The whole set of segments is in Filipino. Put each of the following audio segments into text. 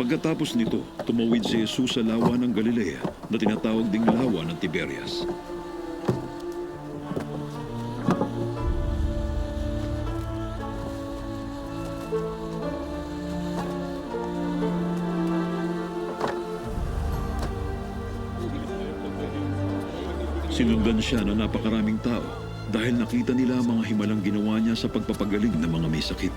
Pagkatapos nito, tumawid si Jesus sa lawa ng Galilea na tinatawag ding lawa ng Tiberias. Sinundan siya ng napakaraming tao dahil nakita nila mga himalang ginawa niya sa pagpapagaling ng mga may sakit.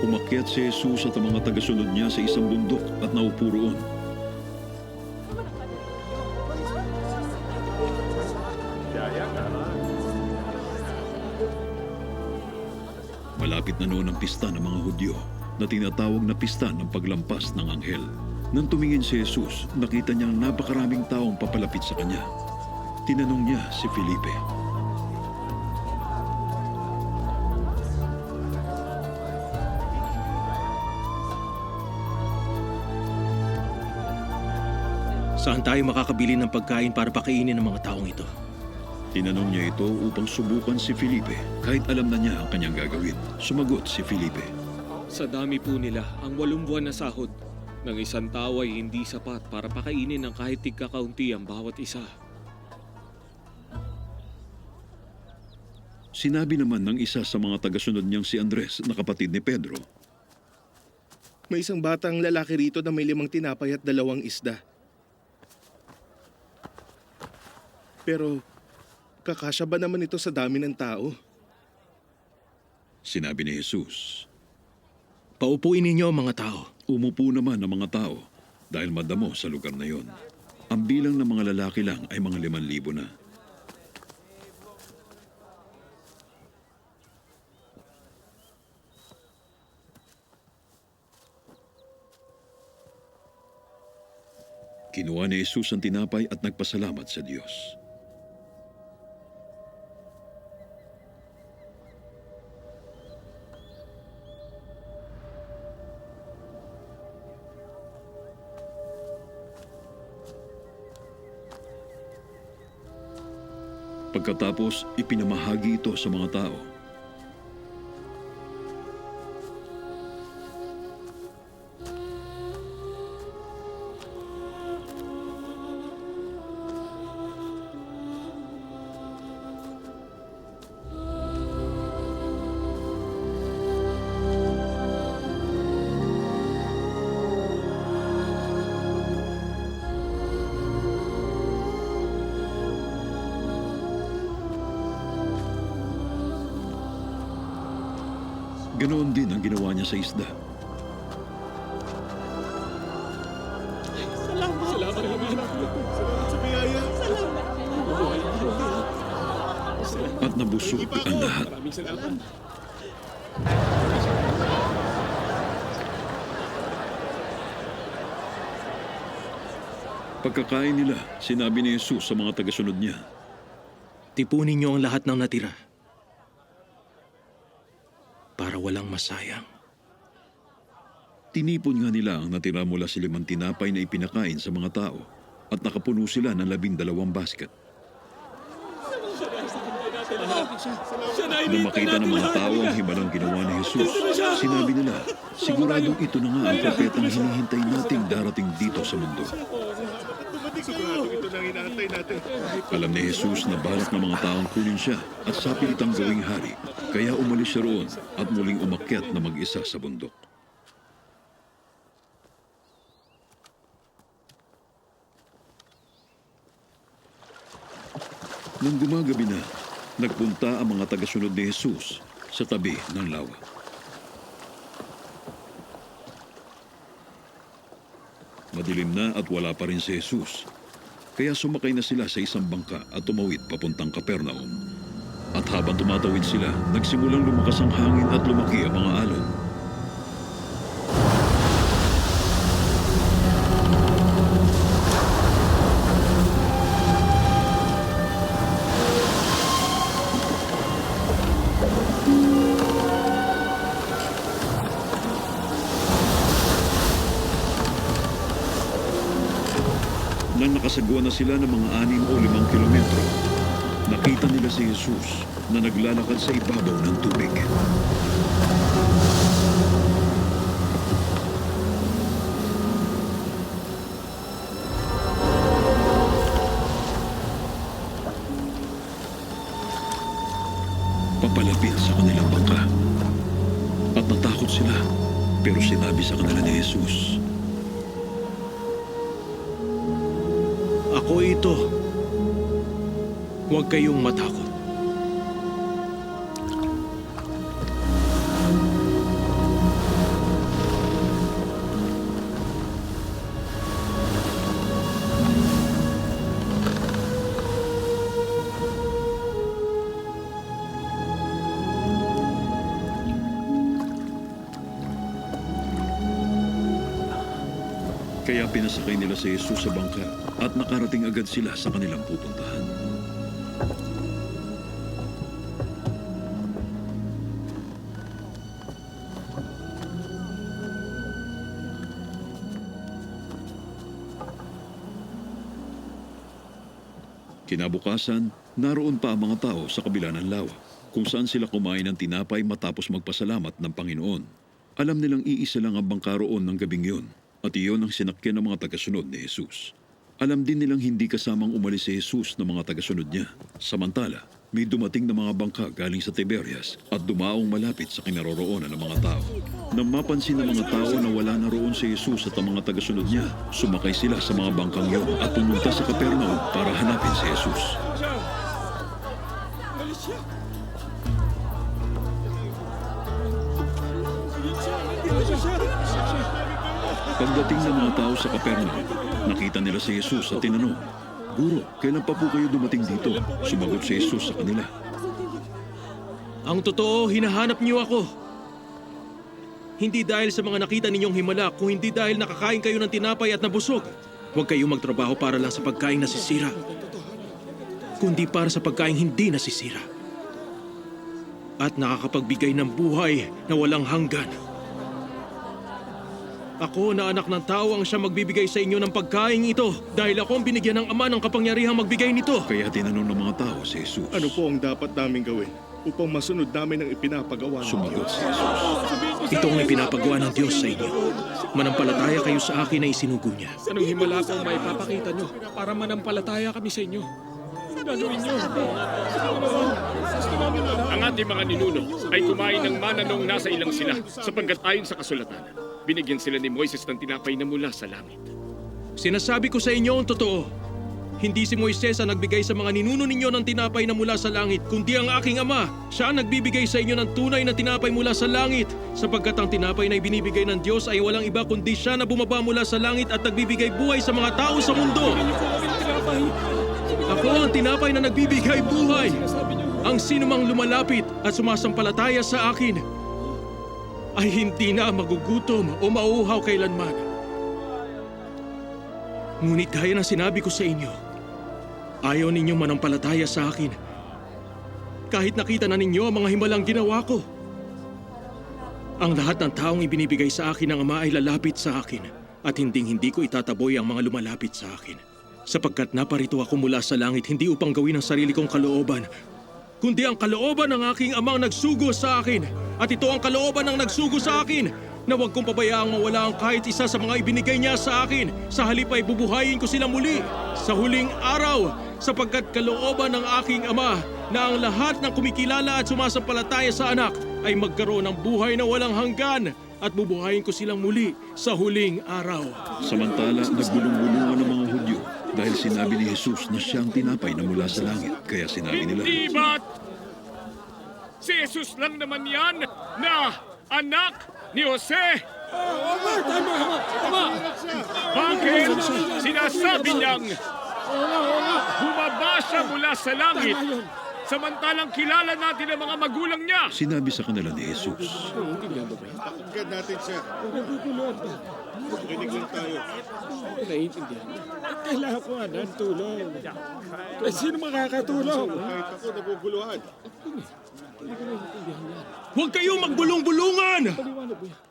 Umakyat si Jesus at ang mga tagasunod niya sa isang bundok at naupo roon. Malapit na noon ang pista ng mga Hudyo na tinatawag na pista ng paglampas ng anghel. Nang tumingin si Jesus, nakita niyang napakaraming taong papalapit sa kanya. Tinanong niya si Felipe. Saan tayo makakabili ng pagkain para pakainin ng mga taong ito? Tinanong niya ito upang subukan si Felipe kahit alam na niya ang kanyang gagawin. Sumagot si Felipe. Sa dami po nila, ang walong buwan na sahod ng isang tao ay hindi sapat para pakainin ng kahit tigkakaunti ang bawat isa. Sinabi naman ng isa sa mga tagasunod niyang si Andres na kapatid ni Pedro. May isang batang lalaki rito na may limang tinapay at dalawang isda. Pero, kakasya ba naman ito sa dami ng tao? Sinabi ni Jesus. Paupuin ninyo ang mga tao. Umupo naman ang mga tao dahil madamo sa lugar na yon. Ang bilang ng mga lalaki lang ay mga liman libo na. Kinuha ni Jesus ang tinapay at nagpasalamat sa Diyos. Pagkatapos, ipinamahagi ito sa mga tao. Ganoon din ang ginawa niya sa isda. At nabusog ang lahat. Pagkakain nila, sinabi ni Jesus sa mga tagasunod niya, Tipunin niyo ang lahat ng natira. Para walang masayang. Tinipon nga nila ang natira mula sa limang tinapay na ipinakain sa mga tao at nakapuno sila ng labing dalawang basket. Nang makita ng mga tao ang himalang ginawa ni Jesus, sinabi nila, siguradong ito na nga ang propetang hinihintay nating darating dito sa mundo. Sigurado ito na inaantay natin. Alam ni Jesus na balak ng mga taong kunin siya at sapilitang gawing hari, kaya umalis siya roon at muling umakyat na mag-isa sa bundok. Nang gumagabi na, nagpunta ang mga tagasunod ni Jesus sa tabi ng lawa. Madilim na at wala pa rin si Jesus. Kaya sumakay na sila sa isang bangka at tumawid papuntang Kapernaum. At habang tumatawid sila, nagsimulang lumakas ang hangin at lumaki ang mga alon. Nang nakasagwa na sila ng mga anim o limang kilometro, nakita nila si Jesus na naglalakad sa ibabaw ng tubig. Papalapit sa kanilang bangka. At natakot sila. Pero sinabi sa kanila ni Jesus, ito. Huwag kayong matakot. Kaya pinasakay nila si Jesus sa bangka at nakarating agad sila sa kanilang pupuntahan. Kinabukasan, naroon pa ang mga tao sa kabila ng lawa kung saan sila kumain ng tinapay matapos magpasalamat ng Panginoon. Alam nilang iisa lang ang bangka roon ng gabing yun at iyon ang sinakyan ng mga tagasunod ni Jesus. Alam din nilang hindi kasamang umalis si Jesus ng mga tagasunod niya. Samantala, may dumating na mga bangka galing sa Tiberias at dumaong malapit sa kinaroroonan ng mga tao. Nang mapansin ng mga tao na wala na roon si Jesus at ang mga tagasunod niya, sumakay sila sa mga bangkang yon at pumunta sa Capernaum para hanapin si Jesus. Pagdating ng mga tao sa Capernaum, nakita nila si Jesus at tinanong, Guro, kailan pa po kayo dumating dito? Sumagot si Jesus sa kanila. Ang totoo, hinahanap niyo ako. Hindi dahil sa mga nakita ninyong himala, kung hindi dahil nakakain kayo ng tinapay at nabusog. Huwag kayong magtrabaho para lang sa pagkain nasisira. Kundi para sa pagkain hindi nasisira. At nakakapagbigay ng buhay na walang hanggan. Ako na anak ng tao ang siya magbibigay sa inyo ng pagkain ito dahil ako ang binigyan ng ama ng kapangyarihang magbigay nito. Kaya tinanong ng mga tao si Jesus. Ano po ang dapat namin gawin upang masunod namin ang ipinapagawa ng Sumagot Diyos? si Jesus. Ito ang ipinapagawa ng Diyos sa inyo. Manampalataya kayo sa akin na isinugo niya. Anong himala po ang maipapakita nyo para manampalataya kami sa inyo? Gagawin nyo. Ang ating mga ninuno ay kumain ng mana noong nasa ilang sila sapagkat ayon sa kasulatan, binigyan sila ni Moises ng tinapay na mula sa langit. Sinasabi ko sa inyo ang totoo. Hindi si Moises ang nagbigay sa mga ninuno ninyo ng tinapay na mula sa langit, kundi ang aking ama. Siya ang nagbibigay sa inyo ng tunay na tinapay mula sa langit. Sapagkat ang tinapay na ibinibigay ng Diyos ay walang iba kundi siya na bumaba mula sa langit at nagbibigay buhay sa mga tao sa mundo. Ako ang tinapay na nagbibigay buhay. Ang sinumang lumalapit at sumasampalataya sa akin ay hindi na magugutom o mauuhaw kailanman. Ngunit gaya ng sinabi ko sa inyo, ayaw ninyong manampalataya sa akin. Kahit nakita na ninyo ang mga himalang ginawa ko. Ang lahat ng taong ibinibigay sa akin ng Ama ay lalapit sa akin at hinding-hindi ko itataboy ang mga lumalapit sa akin. Sapagkat naparito ako mula sa langit hindi upang gawin ang sarili kong kalooban, kundi ang kalooban ng aking amang nagsugo sa akin. At ito ang kalooban ng nagsugo sa akin, na huwag kong pabayaang mawala ang kahit isa sa mga ibinigay niya sa akin. Sa halip ay bubuhayin ko sila muli sa huling araw, sapagkat kalooban ng aking ama na ang lahat ng kumikilala at sumasampalataya sa anak ay magkaroon ng buhay na walang hanggan at bubuhayin ko silang muli sa huling araw. Samantala, nagbulong-bulungan ng mga dahil sinabi ni Jesus na siyang tinapay na mula sa langit. Kaya sinabi nila, Hindi ba't si Jesus lang naman yan na anak ni Jose? Bakit sinasabi niyang bumaba siya mula sa langit samantalang kilala natin ang mga magulang niya? sinabi sa kanila ni Jesus, Pakinggan natin siya. Makinig lang tayo. Naiintindihan. Kailangan ko nga ng tulong. Eh, sino makakatulong? Kahit ako naguguluhan. Huwag kayong magbulong-bulungan! Paliwanag mo yan.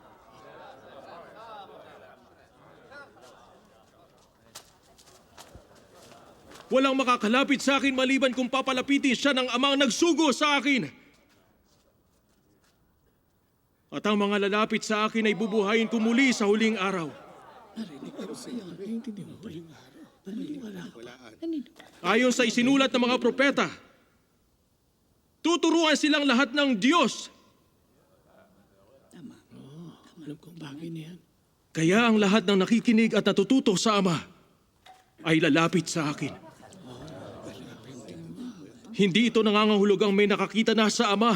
Walang makakalapit sa akin maliban kung papalapitin siya ng amang nagsugo sa akin. At ang mga lalapit sa akin ay bubuhayin ko muli sa huling araw. Ayon sa isinulat ng mga propeta, tuturuan silang lahat ng Diyos. Alam kong bagay na. Kaya ang lahat ng nakikinig at natututo sa Ama ay lalapit sa akin. Hindi ito nangangahulugang may nakakita na sa Ama.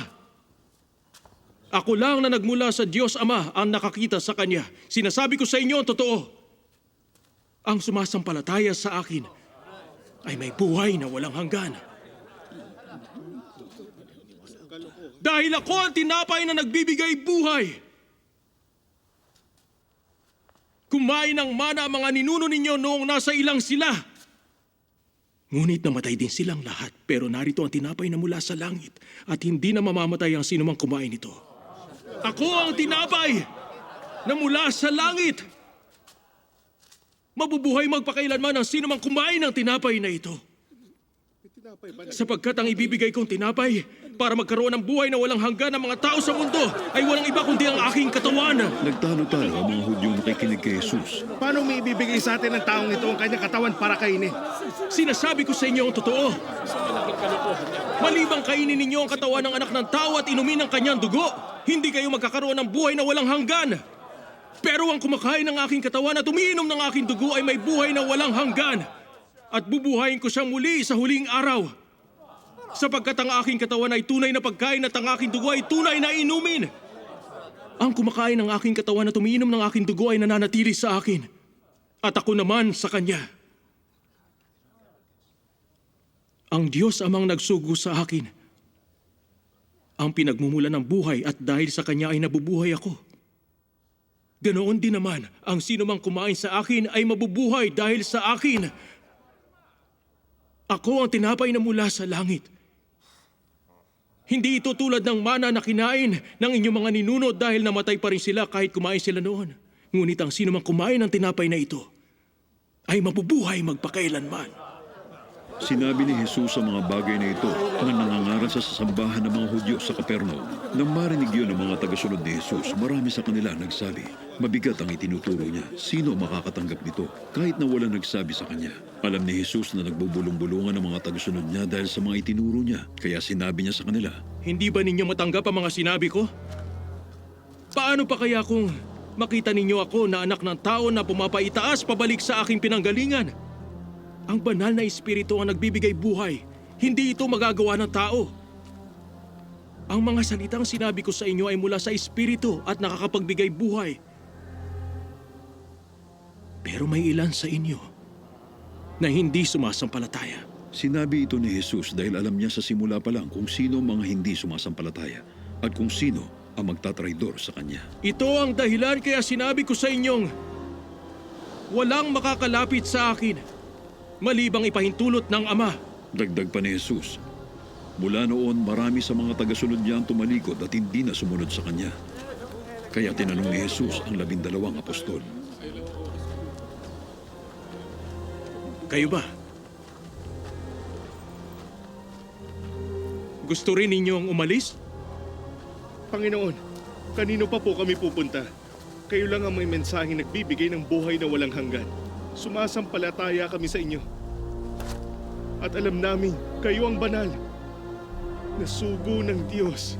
Ako lang na nagmula sa Diyos Ama ang nakakita sa Kanya. Sinasabi ko sa inyo ang totoo. Ang sumasampalataya sa akin ay may buhay na walang hanggan. Dahil ako ang tinapay na nagbibigay buhay. Kumain ng mana ang mga ninuno ninyo noong nasa ilang sila. Ngunit namatay din silang lahat, pero narito ang tinapay na mula sa langit at hindi na mamamatay ang sinumang kumain nito. Ako ang tinapay na mula sa langit. Mabubuhay magpakailanman ang sinumang kumain ng tinapay na ito. Sapagkat ang ibibigay kong tinapay para magkaroon ng buhay na walang hanggan ng mga tao sa mundo ay walang iba kundi ang aking katawan. Nagtalo-talo ang mga Hudyo nakikinig kay Jesus. Paano may ibibigay sa atin ng taong ito ang kanyang katawan para kainin? Sinasabi ko sa inyo ang totoo. Malibang kainin ninyo ang katawan ng anak ng tao at inumin ang kanyang dugo, hindi kayo magkakaroon ng buhay na walang hanggan. Pero ang kumakain ng aking katawan at umiinom ng aking dugo ay may buhay na walang hanggan. At bubuhayin ko siyang muli sa huling araw. Sapagkat ang aking katawan ay tunay na pagkain at ang aking dugo ay tunay na inumin. Ang kumakain ng aking katawan at umiinom ng aking dugo ay nananatili sa akin. At ako naman sa kanya. Ang Diyos amang nagsugo sa akin. Ang pinagmumula ng buhay at dahil sa Kanya ay nabubuhay ako. Ganoon din naman, ang sino mang kumain sa akin ay mabubuhay dahil sa akin. Ako ang tinapay na mula sa langit. Hindi ito tulad ng mana na kinain ng inyong mga ninuno dahil namatay pa rin sila kahit kumain sila noon. Ngunit ang sino mang kumain ng tinapay na ito ay mabubuhay magpakailanman. Sinabi ni Jesus ang mga bagay na ito na nangangaral sa sasambahan ng mga Hudyo sa Kapernaum. Nang marinig yun ng mga tagasunod ni Jesus, marami sa kanila nagsabi, mabigat ang itinuturo niya. Sino ang makakatanggap nito? Kahit na wala nagsabi sa kanya. Alam ni Jesus na nagbubulong-bulungan ng mga tagasunod niya dahil sa mga itinuro niya. Kaya sinabi niya sa kanila, Hindi ba ninyo matanggap ang mga sinabi ko? Paano pa kaya kung makita ninyo ako na anak ng tao na pumapaitaas pabalik sa aking pinanggalingan? Ang banal na espiritu ang nagbibigay buhay. Hindi ito magagawa ng tao. Ang mga salitang sinabi ko sa inyo ay mula sa espiritu at nakakapagbigay buhay. Pero may ilan sa inyo na hindi sumasampalataya. Sinabi ito ni Jesus dahil alam niya sa simula pa lang kung sino ang mga hindi sumasampalataya at kung sino ang magtatraidor sa kanya. Ito ang dahilan kaya sinabi ko sa inyong walang makakalapit sa akin malibang ipahintulot ng Ama. Dagdag pa ni Jesus, mula noon marami sa mga tagasunod niya ang tumalikod at hindi na sumunod sa kanya. Kaya tinanong ni Jesus ang labindalawang apostol. Kayo ba? Gusto rin ninyong umalis? Panginoon, kanino pa po kami pupunta? Kayo lang ang may mensaheng nagbibigay ng buhay na walang hanggan. Sumasampalataya kami sa inyo. At alam namin, kayo ang banal. Na sugo ng Diyos.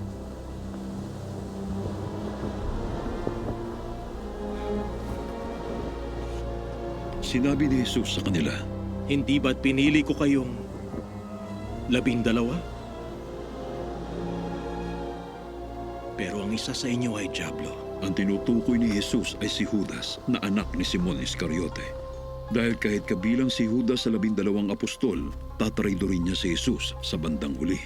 Sinabi ni Jesus sa kanila, Hindi ba't pinili ko kayong labing dalawa? Pero ang isa sa inyo ay Diablo. ang tinutukoy ni Jesus ay si Judas na anak ni Simon Iscariote. Dahil kahit kabilang si Judas sa labindalawang apostol, tatraidorin niya si Jesus sa bandang huli.